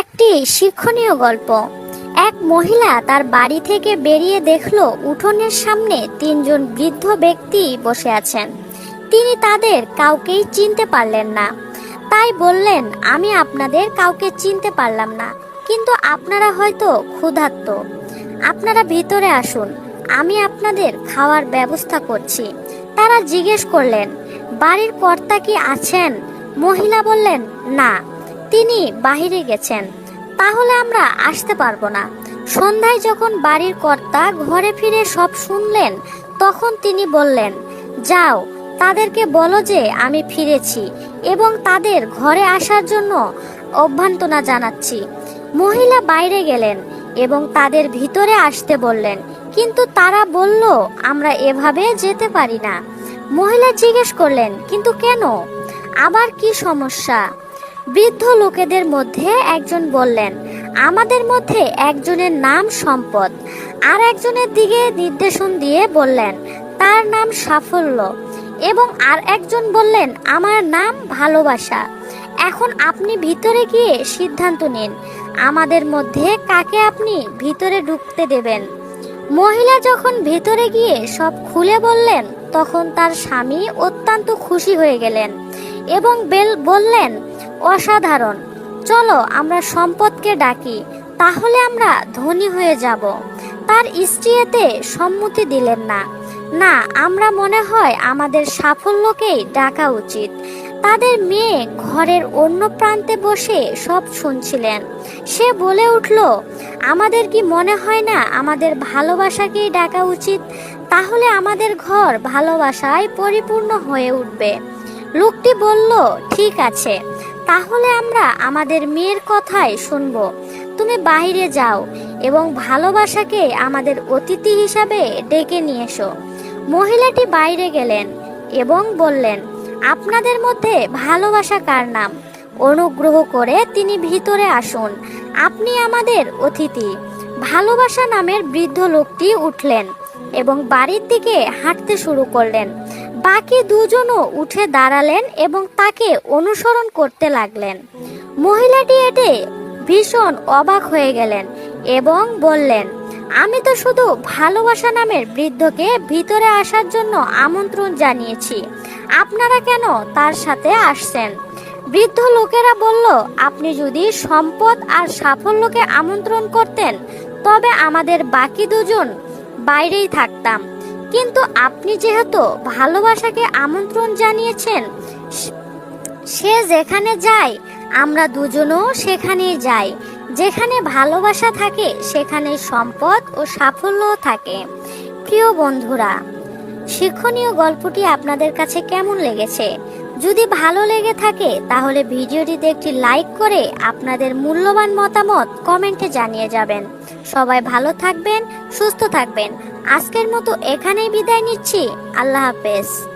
একটি শিক্ষণীয় গল্প। এক মহিলা তার বাড়ি থেকে বেরিয়ে দেখল উঠোনের সামনে তিনজন বৃদ্ধ ব্যক্তি বসে আছেন। তিনি তাদের কাউকেই চিনতে পারলেন না। তাই বললেন, আমি আপনাদের কাউকে চিনতে পারলাম না, কিন্তু আপনারা হয়তো ক্ষুধার্ত। আপনারা ভিতরে আসুন, আমি আপনাদের খাওয়ার ব্যবস্থা করছি। তারা জিজ্ঞেস করলেন, বাড়ির কর্তা কি আছেন? মহিলা বললেন, না। তিনি বাহিরে গেছেন, তাহলে আমরা আসতে পারব না। সন্ধ্যায় যখন বাড়ির কর্তা ঘরে ফিরে সব শুনলেন, তখন তিনি বললেন, যাও, তাদেরকে বলো যে আমি ফিরেছি এবং তাদের ঘরে আসার জন্য অভ্যন্তনা জানাচ্ছি। মহিলা বাইরে গেলেন এবং তাদের ভিতরে আসতে বললেন, কিন্তু তারা বলল, আমরা এভাবে যেতে পারি না। মহিলা জিজ্ঞেস করলেন, কিন্তু কেন? আবার কি সমস্যা? বৃদ্ধ লোকেদের মধ্যে একজন বললেন, আমাদের মধ্যে একজনের নাম সম্পদ। আর একজনের দিকে নির্দেশন দিয়ে বললেন, তার নাম সাফল্য। এবং আর একজন বললেন, আমার নাম ভালোবাসা। এখন আপনি ভিতরে গিয়ে সিদ্ধান্ত নিন, আমাদের মধ্যে কাকে আপনি ভিতরে ঢুকতে দেবেন। মহিলা যখন ভেতরে গিয়ে সব খুলে বললেন, তখন তার স্বামী অত্যন্ত খুশি হয়ে গেলেন এবং বেল বললেন অসাধারণ। চলো আমরা সম্পদকে ডাকি, তাহলে আমরা ধনী হয়ে যাব। তার স্ত্রী এতে সম্মতি দিলেন না। না, আমরা মনে হয় আমাদের সাফল্যকেই ডাকা উচিত। তাদের মেয়ে ঘরের অন্য প্রান্তে বসে সব শুনছিলেন। সে বলে উঠল, আমাদের কি মনে হয় না আমাদের ভালোবাসাকেই ডাকা উচিত? তাহলে আমাদের ঘর ভালোবাসায় পরিপূর্ণ হয়ে উঠবে। লোকটি বলল, ঠিক আছে। তাহলে আমরা আমাদের মেয়ের কথাই শুনব। তুমি বাইরে যাও এবং ভালোবাসাকে আমাদের অতিথি হিসাবে ডেকে নিয়ে এসো। মহিলাটি বাইরে গেলেন এবং বললেন, আপনাদের মধ্যে ভালোবাসা কার নাম? অনুগ্রহ করে তিনি ভিতরে আসুন। আপনি আমাদের অতিথি। ভালোবাসা নামের বৃদ্ধ লোকটি উঠলেন এবং বাড়ির দিকে হাঁটতে শুরু করলেন। বাকি দুজনও উঠে দাঁড়ালেন এবং তাকে অনুসরণ করতে লাগলেন। মহিলাটি এতে ভীষণ অবাক হয়ে গেলেন এবং বললেন, আমি তো শুধু ভালোবাসা নামের বৃদ্ধকে ভিতরে আসার জন্য আমন্ত্রণ জানিয়েছি। আপনারা কেন তার সাথে আসছেন? বৃদ্ধ লোকেরা বলল, আপনি যদি সম্পদ আর সাফল্যকে আমন্ত্রণ করতেন, তবে আমাদের বাকি দুজন বাইরেই থাকতাম। কিন্তু আপনি যেহেতু ভালোবাসাকে আমন্ত্রণ জানিয়েছেন, সে যেখানে যায়, আমরা দুজনও সেখানেই যাই। যেখানে ভালোবাসা থাকে, সেখানে সম্পদ ও সাফল্য থাকে। প্রিয় বন্ধুরা, শিক্ষণীয় গল্পটি আপনাদের কাছে কেমন লেগেছে? যদি ভালো লেগে থাকে, তাহলে ভিডিওটিতে একটি লাইক করে আপনাদের মূল্যবান মতামত কমেন্টে জানিয়ে যাবেন। সবাই ভালো থাকবেন, সুস্থ থাকবেন। আজকের মতো এখানেই বিদায় নিচ্ছি। আল্লাহ হাফেজ।